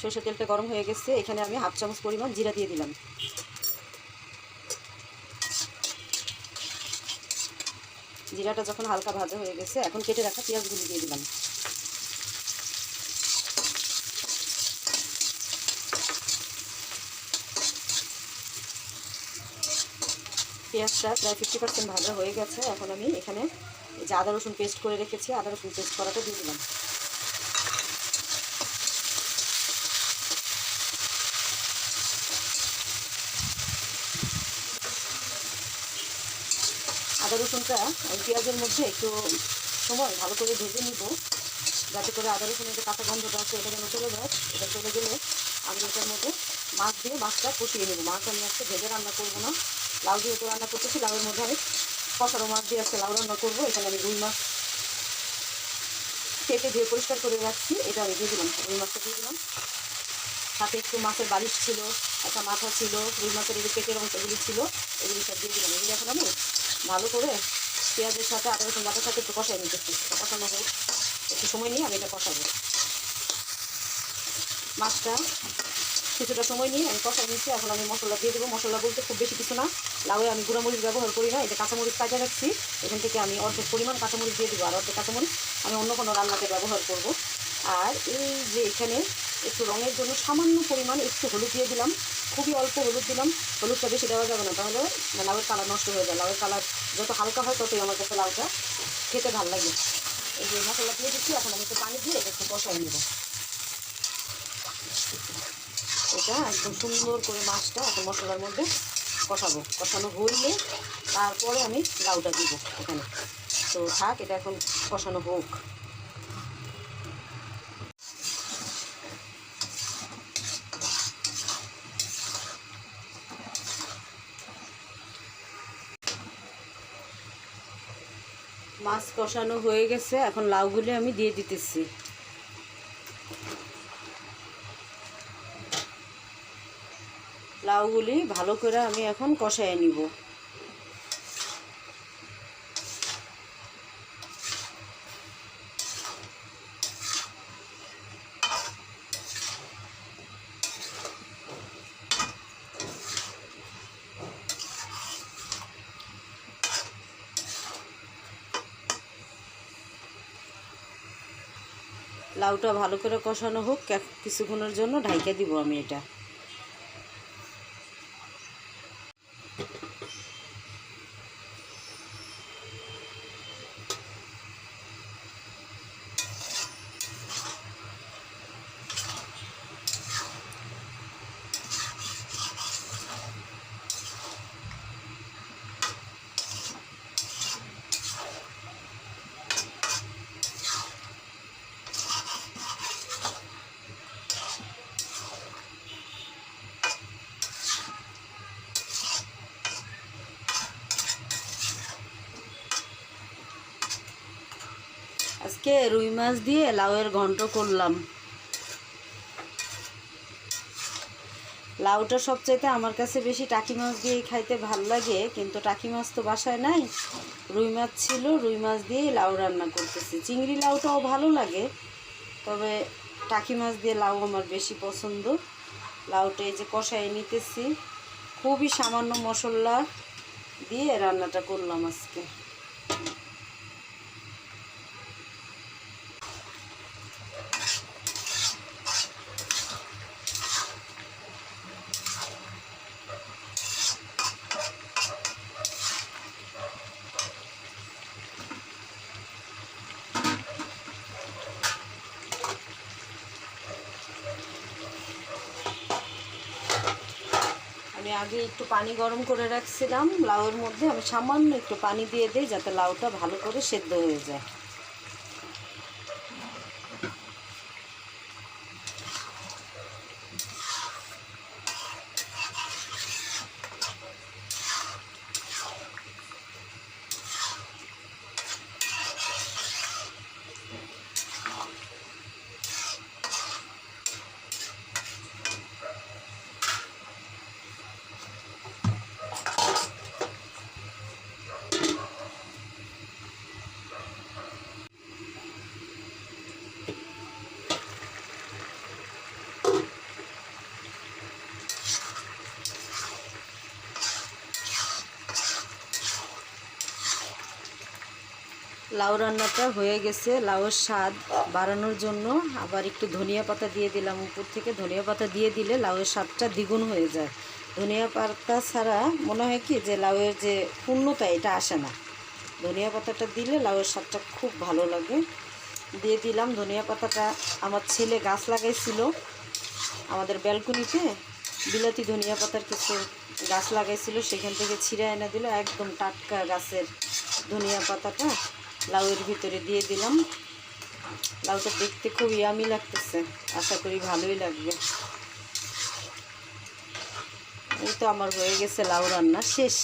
সরষের তেলটা গরম হয়ে গেছে, এখানে আমি হাফ চামচ পরিমাণ জিরা দিয়ে দিলাম। জিরাটা যখন হালকা ভাজা হয়ে গেছে, এখন কেটে রাখা পেঁয়াজগুলি দিয়ে দিলাম। পেঁয়াজটা প্রায় ফিফটি পার্সেন্ট ভাজা হয়ে গেছে, এখন আমি এখানে যে আদা রসুন পেস্ট করে রেখেছি, আদা রসুন পেস্ট করাটা দিয়ে দিলাম। আদা, রসুনটা পেঁয়াজের মধ্যে একটু সময় ভালো করে ভেজে নিব, যাতে করে আদা, রসুনের যে কাঁচা গন্ধটা আছে, এটা যেন চলে যায়, এটা চলে গেলে আমি এটার মধ্যে মাছ দিয়ে মাছটা কষিয়ে নেব। মাছ আমি আজকে ভেজে রান্না করব না। লাউ দিয়ে তো রান্না করতেছি, লাউয়ের মধ্যে আমি কষানো মাছ দিয়ে আজকে লাউ রান্না করব। এখানে আমি রুই মাছ কেটে ধুয়ে পরিষ্কার করে রাখছি। এটা আমি দিয়ে দিলাম, রুই মাছটা দিয়ে দিলাম। সাথে একটু মাছের বালিশ ছিল, একটা মাথা ছিল, রুই মাছের এই পেটের অংশগুলি ছিল, এগুলি সব দিয়ে দিলাম। এগুলি এখন আমি ভালো করে পেঁয়াজের সাথে আদা রসুন বাটার সাথে একটু কষাই নিতেছি কষানো হোক, একটু সময় নিয়ে আমি এটা কষাবো। মাছটা কিছুটা সময় নিয়ে আমি কষাই নিচ্ছি। এখন আমি মশলা দিয়ে দেবো। মশলা বলতে খুব বেশি কিছু না। লাউয়ে আমি গুঁড়ামরিচ ব্যবহার করি না। এটা কাঁচামরিচ কাজে রাখছি, এখান থেকে আমি অর্ধেক পরিমাণ কাঁচামরিচ দিয়ে দেবো। আর অর্ধেক কাঁচামরিচ আমি অন্য কোনো রান্নাতে ব্যবহার করব। আর এই যে এখানে একটু রঙের জন্য সামান্য পরিমাণ একটু হলুদ দিয়ে দিলাম। খুবই অল্প হলুদ দিলাম। হলুদটা বেশি দেওয়া যাবে না। তাহলে লাউয়ের কালার নষ্ট হয়ে যায়। লাউয়ের কালার যত হালকা হয় ততই আমার কাছে লাউটা খেতে ভালো লাগে। এই যে মশলা দিয়ে দিচ্ছি। এখন আমি একটু পানি দিয়ে একটু কষাই নেব। এটা একদম সুন্দর করে মাছটা এখন মশলার মধ্যে কষাবো। কষানো হইলে তারপরে আমি লাউটা দিব এখানে। তো থাক, এটা এখন কষানো হোক। মাছ কষানো হয়ে গেছে, এখন লাউগুলি আমি দিয়ে দিতেছি। লাউগুলি ভালো করে আমি এখন কষায় নিব। লাউটা ভালো করে কষানো হোক কিছুক্ষণের জন্য ঢাইকা দিব আমি এটা। আজকে রুই মাছ দিয়ে লাউয়ের ঘন্ট করলাম। লাউটা সবচাইতে আমার কাছে বেশি টাকি মাছ দিয়ে খাইতে ভালো লাগে, কিন্তু টাকি মাছ তো বাসায় নাই। রুই মাছ ছিল, রুই মাছ দিয়ে লাউ রান্না করতেছি। চিংড়ি লাউটাও ভালো লাগে, তবে টাকি মাছ দিয়ে লাউ আমার বেশি পছন্দ। লাউটা এই যে কষাই নিতেছি। খুবই সামান্য মশলা দিয়ে রান্নাটা করলাম আজকে। আমি আগে একটু পানি গরম করে রাখছিলাম, লাউয়ের মধ্যে আমি সামান্য একটু পানি দিয়ে দিই যাতে লাউটা ভালো করে সেদ্ধ হয়ে যায়। লাউ রান্নাটা হয়ে গেছে। লাউয়ের স্বাদ বাড়ানোর জন্য আবার একটু ধনিয়া পাতা দিয়ে দিলাম। উপর থেকে ধনিয়া পাতা দিয়ে দিলে লাউয়ের স্বাদটা দ্বিগুণ হয়ে যায়। ধনিয়া পাতা ছাড়া মনে হয় কি যে লাউয়ের যে পূর্ণতা, এটা আসে না। ধনিয়া পাতাটা দিলে লাউয়ের স্বাদটা খুব ভালো লাগে। দিয়ে দিলাম ধনিয়া পাতাটা। আমার ছেলে গাছ লাগাইছিল আমাদের ব্যালকনিতে। বিলাতি ধনিয়া পাতার কিছু গাছ লাগাইছিল। সেখান থেকে ছিঁড়ে এনে দিল। একদম টাটকা গাছের ধনিয়া পাতাটা। লাউয়ের ভিতরে দিয়ে দিলাম। লাউটা দেখতে খুব ইয়ামি লাগতেছে। আশা করি ভালোই লাগবে। এই তো আমার হয়ে গেছে লাউ রান্না। শেষ।